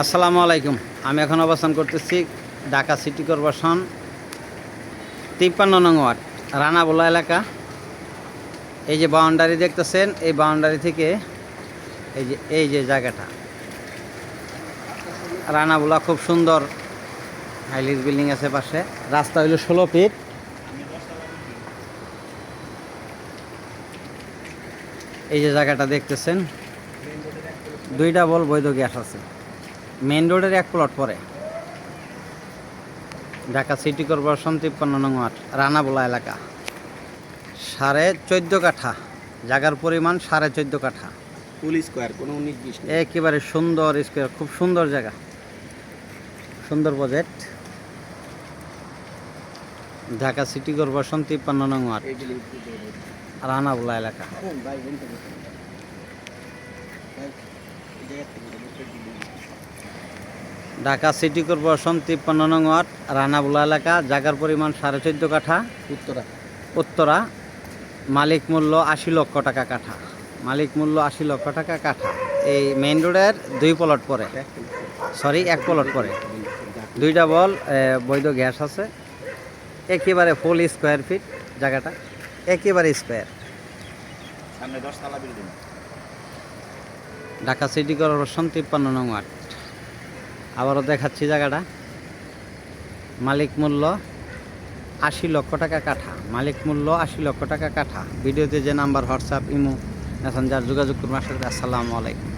আসসালামু আলাইকুম। আমি এখন অবস্থান করতেছি ঢাকা সিটি কর্পোরেশন তিপ্পান্ন নং ওয়ার্ড, রানাবোলা এলাকা। এই যে বাউন্ডারি দেখতেছেন, এই বাউন্ডারি থেকে এই যে এই যে জায়গাটা। রানাবোলা খুব সুন্দর হাইলিস বিল্ডিং আছে পাশে। রাস্তা হইল ষোলো ফিট। এই যে জায়গাটা দেখতেছেন, দুইটা বল বৈধ গ্যাস আছে। মেন রোডের এক প্লট পরে। ঢাকা সিটি কর্পোরেশন তিপ্পান্ন নং ওয়ার্ড রানাবোলা এলাকা। সাড়ে চোদ্দ কাঠা জায়গার পরিমাণ সাড়ে চোদ্দ কাঠা। ফুল স্কোয়ার কোনো নেই একেবারে সুন্দর স্কোয়ার খুব সুন্দর জায়গা। সুন্দর প্রজেক্ট ঢাকা সিটি কর্পোরেশন তিপ্পান্ন নং ওয়ার্ড এইগুলি রানাবোলা এলাকা। ঢাকা সিটি কর্পোরেশন তিপ্পান্ন নং ওয়ার্ড রানাবোলা এলাকা জায়গার পরিমাণ সাড়ে চোদ্দ কাঠা। উত্তরা। উত্তরা মালিক মূল্য আশি লক্ষ টাকা কাঠা। মালিক মূল্য আশি লক্ষ টাকা কাঠা। এই মেইন রোডের দুই প্লট পরে সরি এক প্লট পরে দুইটা বল বৈধ গ্যাস আছে। একেবারে ফুল স্কোয়ার ফিট জায়গাটা। একেবারে স্কোয়ার সামনে বিল্ডিং ঢাকা সিটি কর্পোরেশন তিপ্পান্ন নং ওয়ার্ড। আবারও দেখাচ্ছি জায়গাটা। মালিক মূল্য আশি লক্ষ টাকা কাঠা। মালিক মূল্য আশি লক্ষ টাকা কাঠা। ভিডিওতে যে নাম্বার, হোয়াটসঅ্যাপ, ইমো, মেসেঞ্জার যোগাযোগ করুন। আসলে আসসালামু আলাইকুম।